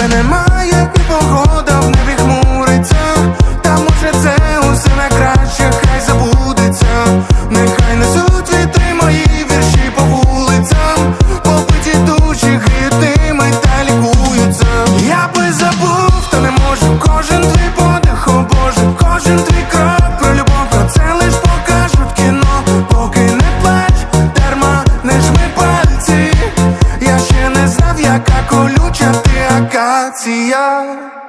тебе немає, і погода в небі хмуриться. Та може це усе на краще, хай забудеться. Нехай несуть вітри мої вірші по вулицям, побиті душі гидими та лікуються. Я би забув, та не можу. Кожен твій подих, о Боже, кожен твій крок про любов, про це лиш покажуть кіно, поки не плач, дарма не жми пальці. Я ще не знав, яка колюча Katya.